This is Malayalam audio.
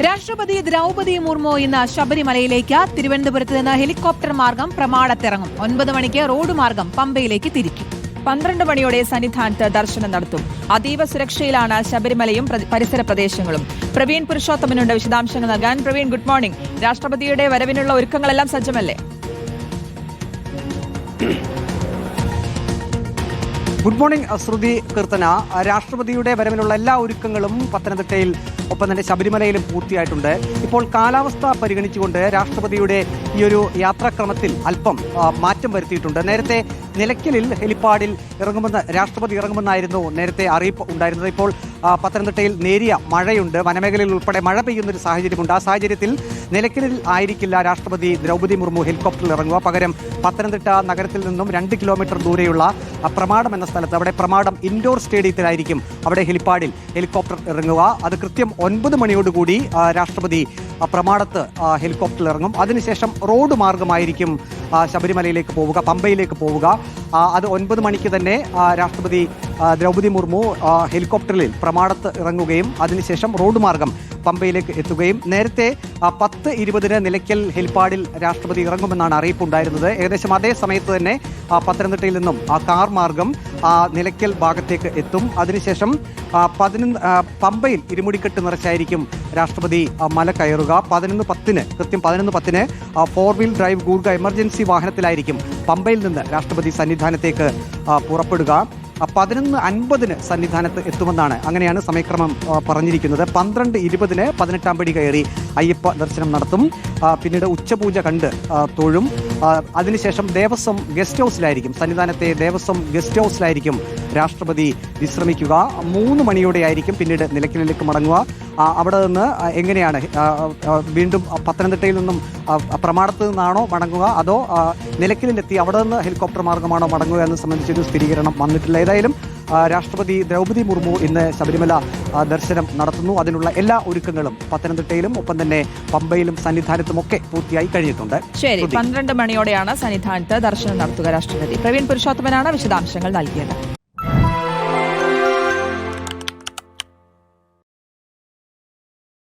രാഷ്ട്രപതി ദ്രൗപദി മുർമു ഇന്ന് ശബരിമലയിലേക്ക് തിരുവനന്തപുരത്ത് നിന്ന് ഹെലികോപ്റ്റർ മാർഗം പ്രമാടത്തിറങ്ങും ഒൻപത് മണിക്ക് റോഡ് മാർഗം പമ്പയിലേക്ക് തിരിക്കും. പന്ത്രണ്ട് മണിയോടെ സന്നിധാനത്ത് ദർശനം നടത്തും. അതീവ സുരക്ഷയിലാണ് ശബരിമലയും പ്ര- പരിസര പ്രദേശങ്ങളും. പ്രവീൺ പുരുഷോത്തമനുണ്ട് വിശദാംശങ്ങൾ നൽകാൻ. പ്രവീൺ ഗുഡ് മോർണിംഗ് രാഷ്ട്രപതിയുടെ വരവിനുള്ള ഒരുക്കങ്ങളെല്ലാം സജ്ജമല്ലേ? Good morning Shruti Keerthana. രാഷ്ട്രപതിയുടെ വരവിനുള്ള എല്ലാ ഒരുക്കങ്ങളും പത്തനംതിട്ടയിൽ ഒപ്പം തന്നെ ശബരിമലയിലും പൂർത്തിയായിട്ടുണ്ട്. ഇപ്പോൾ കാലാവസ്ഥ പരിഗണിച്ചുകൊണ്ട് രാഷ്ട്രപതിയുടെ ഈ ഒരു യാത്രാക്രമത്തിൽ അല്പം മാറ്റം വരുത്തിയിട്ടുണ്ട്. നേരത്തെ നിലയ്ക്കലിൽ ഹെലിപ്പാഡിൽ ഇറങ്ങുമെന്ന് രാഷ്ട്രപതി ഇറങ്ങുമെന്നായിരുന്നു നേരത്തെ അറിയിപ്പ് ഉണ്ടായിരുന്നത്. ഇപ്പോൾ പത്തനംതിട്ടയിൽ നേരിയ മഴയുണ്ട്. വനമേഖലയിൽ ഉൾപ്പെടെ മഴ പെയ്യുന്നൊരു സാഹചര്യമുണ്ട്. ആ സാഹചര്യത്തിൽ നിലയ്ക്കലിൽ ആയിരിക്കില്ല രാഷ്ട്രപതി ദ്രൗപദി മുർമു ഹെലികോപ്റ്ററിൽ ഇറങ്ങുക. പകരം പത്തനംതിട്ട നഗരത്തിൽ നിന്നും രണ്ട് കിലോമീറ്റർ ദൂരെയുള്ള പ്രമാണം എന്ന സ്ഥലത്ത്. അവിടെ പ്രമാടം ഇൻഡോർ സ്റ്റേഡിയത്തിലായിരിക്കും അവിടെ ഹെലിപ്പാഡിൽ ഹെലികോപ്റ്റർ ഇറങ്ങുക. അത് കൃത്യം ഒൻപത് മണിയോടുകൂടി രാഷ്ട്രപതി പ്രമാടത്ത് ഹെലികോപ്റ്ററിൽ ഇറങ്ങും. അതിനുശേഷം റോഡ് മാർഗമായിരിക്കും ശബരിമലയിലേക്ക് പോവുക പമ്പയിലേക്ക് പോവുക. അത് ഒൻപത് മണിക്ക് തന്നെ രാഷ്ട്രപതി ദ്രൗപദി മുർമു ഹെലികോപ്റ്ററിൽ പ്രമാടത്ത് ഇറങ്ങുകയും അതിനുശേഷം റോഡ് മാർഗം പമ്പയിലേക്ക് എത്തുകയും നേരത്തെ പത്ത് ഇരുപതിന് നിലയ്ക്കൽ ഹെലിപ്പാഡിൽ രാഷ്ട്രപതി ഇറങ്ങുമെന്നാണ് അറിയിപ്പുണ്ടായിരുന്നത്. ഏകദേശം അതേ സമയത്ത് തന്നെ പത്തനംതിട്ടയിൽ നിന്നും ആ കാർ മാർഗം ആ, നിലയ്ക്കൽ ഭാഗത്തേക്ക് എത്തും. അതിനുശേഷം പതിനൊന്ന് പമ്പയിൽ ഇരുമുടിക്കെട്ട് നിറച്ചായിരിക്കും രാഷ്ട്രപതി മല കയറുക. പതിനൊന്ന് പത്തിന് കൃത്യം പതിനൊന്ന് പത്തിന് four wheel drive Gurkha emergency വാഹനത്തിലായിരിക്കും പമ്പയിൽ നിന്ന് രാഷ്ട്രപതി സന്നിധാനത്തേക്ക് പുറപ്പെടുക. പതിനൊന്ന് അൻപതിന് സന്നിധാനത്ത് എത്തുമെന്നാണ് അങ്ങനെയാണ് സമയക്രമം പറഞ്ഞിരിക്കുന്നത്. പന്ത്രണ്ട് ഇരുപതിന് പതിനെട്ടാം പടി കയറി അയ്യപ്പ ദർശനം നടത്തും. പിന്നീട് ഉച്ചപൂജ കണ്ട് തൊഴും. അതിനുശേഷം ദേവസ്വം ഗസ്റ്റ് ഹൗസിലായിരിക്കും. സന്നിധാനത്തെ ദേവസ്വം ഗസ്റ്റ് ഹൗസിലായിരിക്കും രാഷ്ട്രപതി വിശ്രമിക്കുക. മൂന്ന് മണിയോടെയായിരിക്കും പിന്നീട് നിലയ്ക്കലിലേക്ക് മടങ്ങുക. അവിടെ നിന്ന് എങ്ങനെയാണ് വീണ്ടും പത്തനംതിട്ടയിൽ നിന്നും ആ, നിന്നാണോ മടങ്ങുക? അതോ നിലയ്ക്കലിലെത്തി അവിടെ നിന്ന് ഹെലികോപ്റ്റർ മാർഗമാണോ മടങ്ങുക എന്ന് സംബന്ധിച്ചൊരു സ്ഥിരീകരണം വന്നിട്ടില്ല. ഏതായാലും രാഷ്ട്രപതി ദ്രൗപതി മുർമു ഇന്ന് ശബരിമല ദർശനം നടത്തുന്നു. അതിനുള്ള എല്ലാ ഒരുക്കങ്ങളും പത്തനംതിട്ടയിലും ഒപ്പം തന്നെ പമ്പയിലും സന്നിധാനത്തുമൊക്കെ പൂർത്തിയായി കഴിഞ്ഞിട്ടുണ്ട്. ശരി. പന്ത്രണ്ട് മണിയോടെയാണ് സന്നിധാനത്ത് ദർശനം നടത്തുക രാഷ്ട്രപതി. പ്രവീൺ പുരുഷോത്തമനാണ് വിശദാംശങ്ങൾ നൽകിയത്.